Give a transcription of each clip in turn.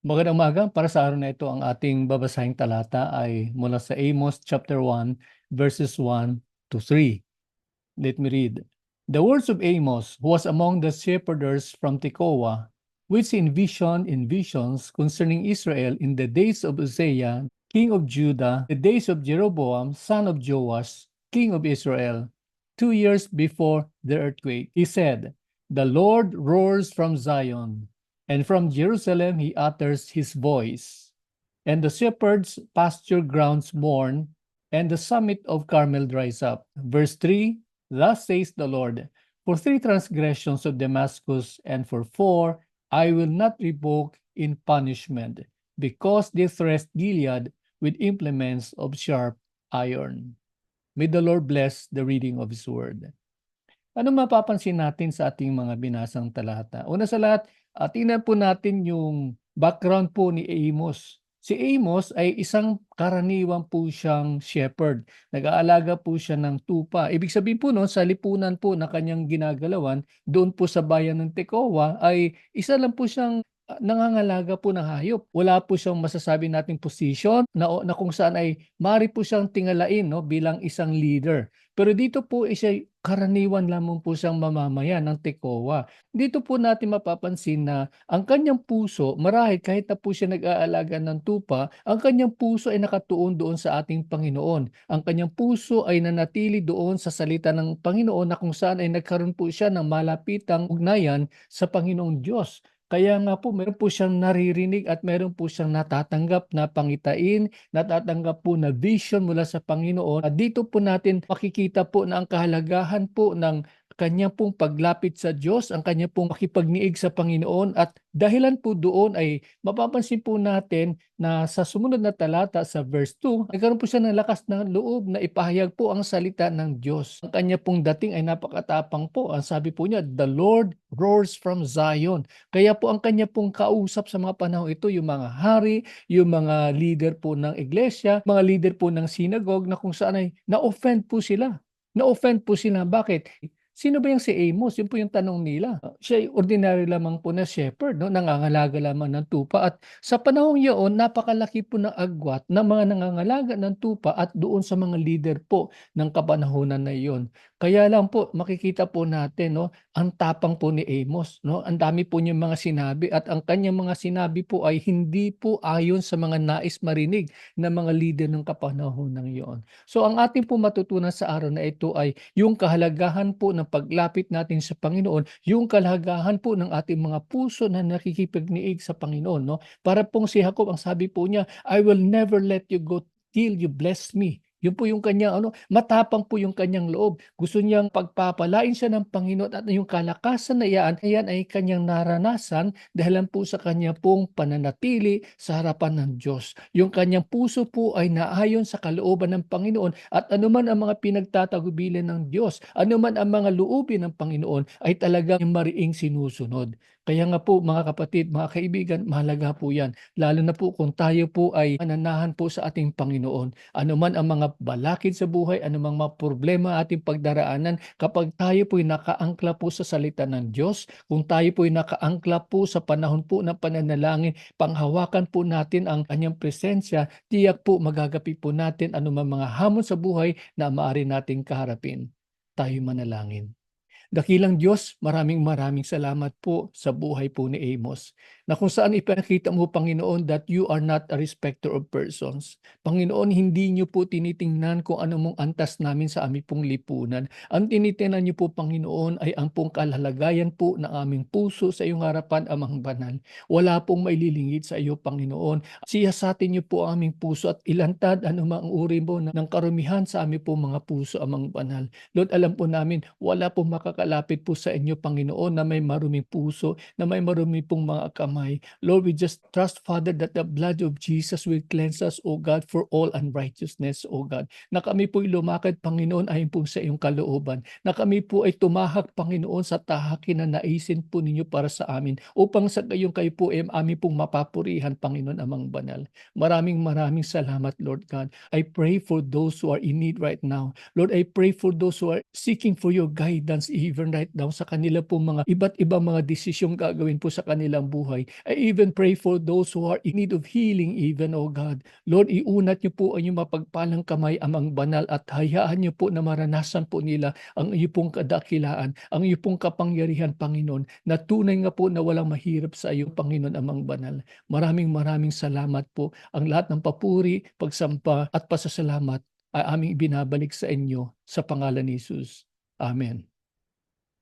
Magandang umaga. Para sa araw na ito, ang ating babasahing talata ay mula sa Amos chapter 1 verses 1 to 3. Let me read. The words of Amos, who was among the shepherders from Tekoa, which envisioned in visions concerning Israel in the days of Uzziah, king of Judah, the days of Jeroboam, son of Joash, king of Israel, two years before the earthquake. He said, The Lord roars from Zion, and from Jerusalem he utters his voice. And the shepherds' pasture grounds mourn, and the summit of Carmel dries up. Verse 3 Thus says the Lord, For three transgressions of Damascus, and for four, I will not revoke in punishment, because they thrust Gilead with implements of sharp iron. May the Lord bless the reading of His word. Ano mapapansin natin sa ating mga binasang talata? Una sa lahat, uh, tingnan po natin yung background po ni Amos. Si Amos ay isang karaniwan po siyang shepherd. Nag-aalaga po siya ng tupa. Ibig sabihin po no, sa lipunan po na kanyang ginagalawan, doon po sa bayan ng Tekoa ay isa lang po siyang ah, nangangalaga po ng hayop. Wala po siyang masasabi nating position na, na kung saan ay mari po siyang tingalain no, bilang isang leader. Pero dito po ay siya karaniwan lamang po siyang mamamayan ng Tekoa. Dito po natin mapapansin na ang kanyang puso, marahil kahit na po siya nag-aalaga ng tupa, ang kanyang puso ay nakatuon doon sa ating Panginoon. Ang kanyang puso ay nanatili doon sa salita ng Panginoon na kung saan ay nagkaroon po siya ng malapitang ugnayan sa Panginoong Diyos. Kaya nga po meron po siyang naririnig at meron po siyang natatanggap na pangitain, natatanggap po na vision mula sa Panginoon. At dito po natin makikita po na ang kahalagahan po ng kanya pong paglapit sa Diyos, ang kanya pong makipagniig sa Panginoon at dahilan po doon ay mapapansin po natin na sa sumunod na talata sa verse 2, nagkaroon po siya ng lakas ng loob na ipahayag po ang salita ng Diyos. Ang kanya pong dating ay napakatapang po. Ang sabi po niya, The Lord roars from Zion. Kaya po ang kanya pong kausap sa mga panahon ito, yung mga hari, yung mga leader po ng iglesia, mga leader po ng synagogue na kung saan ay na-offend po sila. Na-offend po sila. Bakit? Sino ba yung si Amos? Yun po yung tanong nila. Siya ay ordinary lamang po na shepherd, no? nangangalaga lamang ng tupa. At sa panahong yun, napakalaki po ng agwat ng mga nangangalaga ng tupa at doon sa mga leader po ng kapanahonan na iyon. Kaya lang po, makikita po natin, no? ang tapang po ni Amos. No? Ang dami po niyang mga sinabi at ang kanyang mga sinabi po ay hindi po ayon sa mga nais marinig ng mga leader ng kapanahonan iyon. So ang ating po matutunan sa araw na ito ay yung kahalagahan po ng paglapit natin sa Panginoon, yung kalagahan po ng ating mga puso na nakikipagniig sa Panginoon. No? Para pong si Jacob, ang sabi po niya, I will never let you go till you bless me. Yun po yung kanya ano, matapang po yung kanyang loob. Gusto niyang pagpapalain siya ng Panginoon at yung kalakasan na iyan, ayan ay kanyang naranasan dahil po sa kanya pong pananatili sa harapan ng Diyos. Yung kanyang puso po ay naayon sa kalooban ng Panginoon at anuman ang mga pinagtatagubilin ng Diyos, anuman ang mga luubin ng Panginoon ay talagang mariing sinusunod. Kaya nga po mga kapatid, mga kaibigan, mahalaga po yan. Lalo na po kung tayo po ay mananahan po sa ating Panginoon. Ano man ang mga balakid sa buhay, ano mang mga problema ating pagdaraanan, kapag tayo po ay nakaangkla po sa salita ng Diyos, kung tayo po ay nakaangkla po sa panahon po ng pananalangin, panghawakan po natin ang kanyang presensya, tiyak po magagapi po natin man mga hamon sa buhay na maaari nating kaharapin. Tayo manalangin. Dakilang Diyos, maraming maraming salamat po sa buhay po ni Amos na kung saan ipinakita mo, Panginoon, that you are not a respecter of persons. Panginoon, hindi niyo po tinitingnan kung ano mong antas namin sa aming pong lipunan. Ang tinitingnan niyo po, Panginoon, ay ang pong kalalagayan po ng aming puso sa iyong harapan, Amang Banal. Wala pong maililingid sa iyo, Panginoon. Siyasatin niyo po aming puso at ilantad ano mang uri mo ng karumihan sa aming po mga puso, Amang Banal. Lord, alam po namin, wala pong makakalapit po sa inyo, Panginoon, na may maruming puso, na may maruming pong mga kamay kamay. Lord, we just trust, Father, that the blood of Jesus will cleanse us, O God, for all unrighteousness, O God. Na kami po lumakad, Panginoon, ayon po sa iyong kalooban. Na kami po ay tumahak, Panginoon, sa tahakin na naisin po ninyo para sa amin upang sa gayong kayo po ay amin pong mapapurihan, Panginoon, amang banal. Maraming maraming salamat, Lord God. I pray for those who are in need right now. Lord, I pray for those who are seeking for your guidance, even right now sa kanila po mga iba't ibang mga desisyong gagawin po sa kanilang buhay. I even pray for those who are in need of healing even, O God. Lord, iunat niyo po ang iyong mapagpalang kamay amang banal at hayaan niyo po na maranasan po nila ang iyo pong kadakilaan, ang iyo pong kapangyarihan, Panginoon, na tunay nga po na walang mahirap sa iyo, Panginoon, amang banal. Maraming maraming salamat po. Ang lahat ng papuri, pagsampa at pasasalamat ay aming binabalik sa inyo sa pangalan ni Jesus. Amen.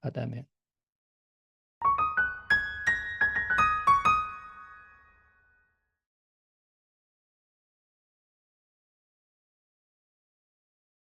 At amen.